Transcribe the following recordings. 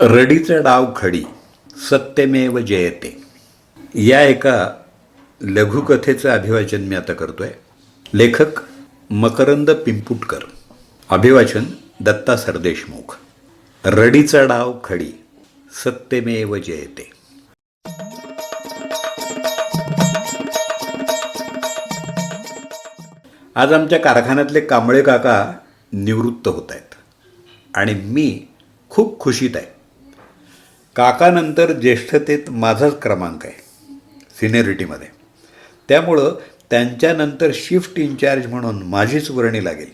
रडीचा डाव खडी सत्यमेव जयते. या एका लघुकथेचं अभिवाचन मी आता करतोय. लेखक मकरंद पिंपुटकर. अभिवाचन दत्ता सरदेशमुख. रडीचा डाव खडी सत्यमेव जयते. आज आमच्या कारखान्यातले कांबळे काका निवृत्त होत आहेत. आणि मी खूप खुशीत आहे. काकानंतर ज्येष्ठतेत माझाच क्रमांक आहे सिनियरिटीमध्ये. त्यामुळं त्यांच्यानंतर शिफ्ट इन्चार्ज म्हणून माझीच वर्णी लागेल.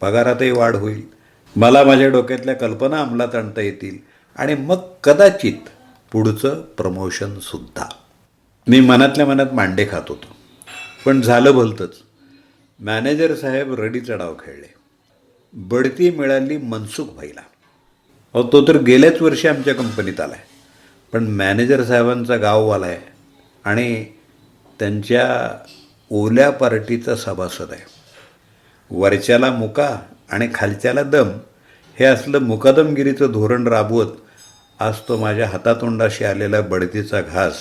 पगारातही वाढ होईल. मला माझ्या डोक्यातल्या कल्पना अंमलात आणता येतील आणि मग कदाचित पुढचं प्रमोशनसुद्धा मी मनातल्या मनात मांडे खात होतो. पण झालं भलतंच. मॅनेजर साहेब रडी चढाव खेळले. बढती मिळाली मनसुख भाईला. अहो तो तर गेल्याच वर्षी आमच्या कंपनीत आला आहे पण मॅनेजर साहेबांचा गाववाला आहे आणि त्यांच्या ओल्या पार्टीचा सभासद आहे. वरच्याला मुका आणि खालच्याला दम हे असलं मुकादमगिरीचं धोरण राबवत आज तो माझ्या हातातोंडाशी आलेला बढतीचा घास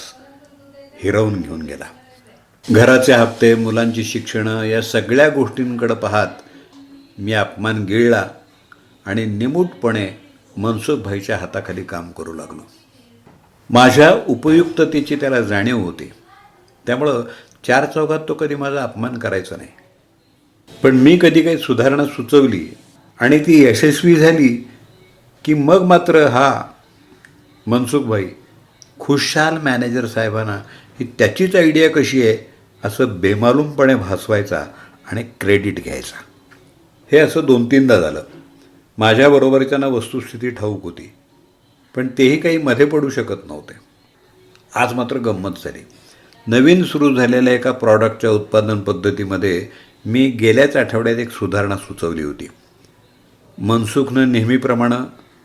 हिरवून घेऊन गेला. घराचे हप्ते मुलांची शिक्षणं या सगळ्या गोष्टींकडं पाहत मी अपमान गिळला आणि निमूटपणे मनसुखभाईच्या हाताखाली काम करू लागलो. माझ्या उपयुक्ततेची त्याला जाणीव होती. त्यामुळं चार चौघात तो कधी माझा अपमान करायचा नाही. पण मी कधी काही सुधारणा सुचवली आणि ती यशस्वी झाली की मग मात्र हा मनसुखभाई खुशाल मॅनेजर साहेबांना ही त्याचीच आयडिया कशी आहे असं बेमालूमपणे भासवायचा आणि क्रेडिट घ्यायचा. हे असं दोन तीनदा झालं. माझ्याबरोबरच्यांना वस्तुस्थिती ठाऊक होती. पण तेही काही मध्ये पडू शकत नव्हते. आज मात्र गंमत झाली. नवीन सुरू झालेल्या एका प्रॉडक्टच्या उत्पादन पद्धतीमध्ये मी गेल्याच आठवड्यात एक सुधारणा सुचवली होती. मनसुखनं नेहमीप्रमाणे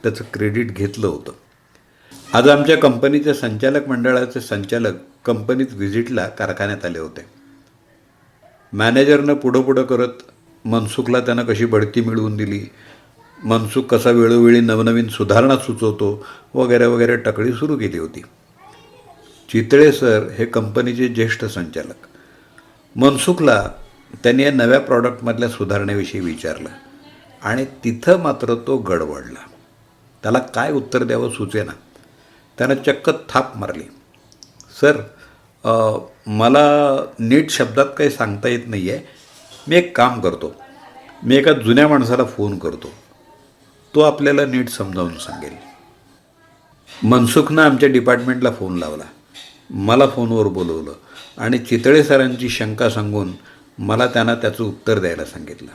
त्याचं क्रेडिट घेतलं होतं. आज आमच्या कंपनीच्या संचालक मंडळाचे संचालक कंपनीत व्हिजिटला कारखान्यात आले होते. मॅनेजरनं पुढं पुढं करत मनसुखला त्यानं कशी बढती मिळवून दिली? मनसुख कसा वेळोवेळी नवनवीन सुधारणा सुचवतो वगैरे वगैरे टकळी सुरू केली होती. चितळे सर हे कंपनीचे ज्येष्ठ संचालक. मनसुखला त्यांनी या नव्या प्रॉडक्टमधल्या सुधारणेविषयी विचारलं आणि तिथं मात्र तो गडबडला. त्याला काय उत्तर द्यावं सुचेना. त्यानं चक्क थाप मारली. सर मला नीट शब्दात काही सांगता येत नाही आहे मी एक काम करतो. मी एका जुन्या माणसाला फोन करतो. तो आपल्याला नीट समजावून सांगेल. मनसुखनं आमच्या डिपार्टमेंटला फोन लावला. मला फोनवर बोलवलं आणि चितळे सरांची शंका सांगून मला त्यांना त्याचं उत्तर द्यायला सांगितलं.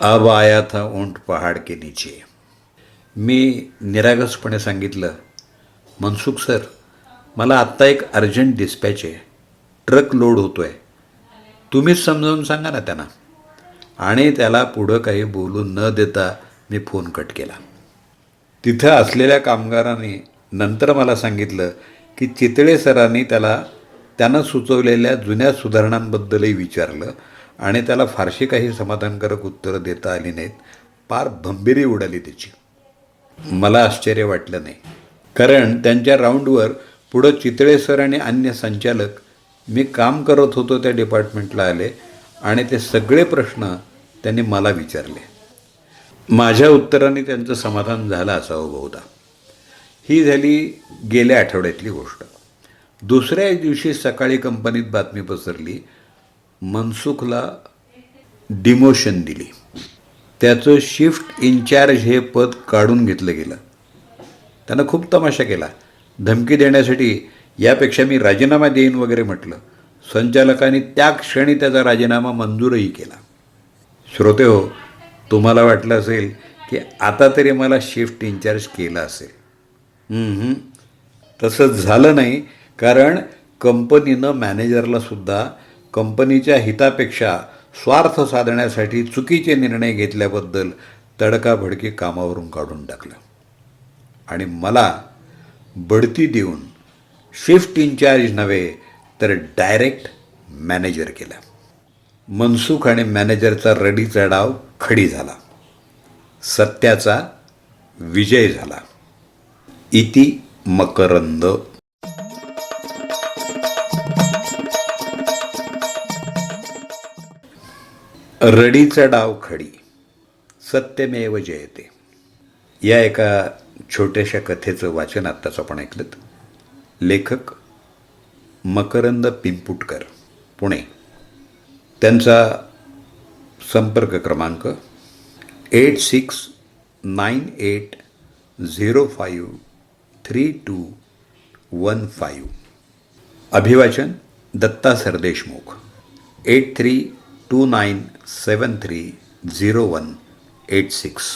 अब आया था ओंट पहाड के नीचे. मी निरागसपणे सांगितलं मनसुख सर मला आत्ता एक अर्जंट डिस्पॅच आहे. ट्रक लोड होतो आहे तुम्हीच समजावून सांगा ना त्यांना. आणि त्याला पुढं काही बोलू न देता मी फोन कट केला. तिथं असलेल्या कामगाराने नंतर मला सांगितलं की चितळे सरांनी त्याला त्यानं सुचवलेल्या जुन्या सुधारणांबद्दलही विचारलं आणि त्याला फारशी काही समाधानकारक उत्तरं देता आली नाहीत. फार भंबिरी उडाली त्याची. मला आश्चर्य वाटलं नाही. कारण त्यांच्या राऊंडवर पुढं चितळे सर आणि अन्य संचालक मी काम करत होतो त्या डिपार्टमेंटला आले आणि ते सगळे प्रश्न त्यांनी मला विचारले. माझ्या उत्तराने त्यांचं समाधान झालं असावं बहुधा. ही झाली गेल्या आठवड्यातली गोष्ट. दुसऱ्या दिवशी सकाळी कंपनीत बातमी पसरली मनसुखला डिमोशन दिली. त्याचं शिफ्ट इन्चार्ज हे पद काढून घेतलं गेलं. त्यानं खूप तमाशा केला. धमकी देण्यासाठी यापेक्षा मी राजीनामा देईन वगैरे म्हटलं. संचालकांनी त्या क्षणी त्याचा राजीनामा मंजूरही केला. श्रोते हो तुम्हाला वाटलं असेल की आता तरी मला शिफ्ट इन्चार्ज केला असेल. तसंच तसं झालं नाही कारण कंपनीनं मॅनेजरला सुद्धा कंपनीच्या हितापेक्षा स्वार्थ साधण्यासाठी चुकीचे निर्णय घेतल्याबद्दल तडकाभडकी कामावरून काढून टाकलं. आणि मला बढती देऊन शिफ्ट इन्चार्ज नव्हे तर डायरेक्ट मॅनेजर केला. मनसुख आणि मॅनेजरचा रडीचा डाव खडी झाला. सत्याचा विजय झाला. इति मकरंद. रडीचा डाव खडी. सत्यमेव जयते. या एका छोट्याशा कथेचं वाचन आत्ताच आपण ऐकलं लेखक मकरंद पिंपुटकर पुणे. त्यांचा संपर्क क्रमांक eight six nine eight zero five three two one five. अभिवाचन Datta Sardeshmukh eight three two nine seven three zero one eight six.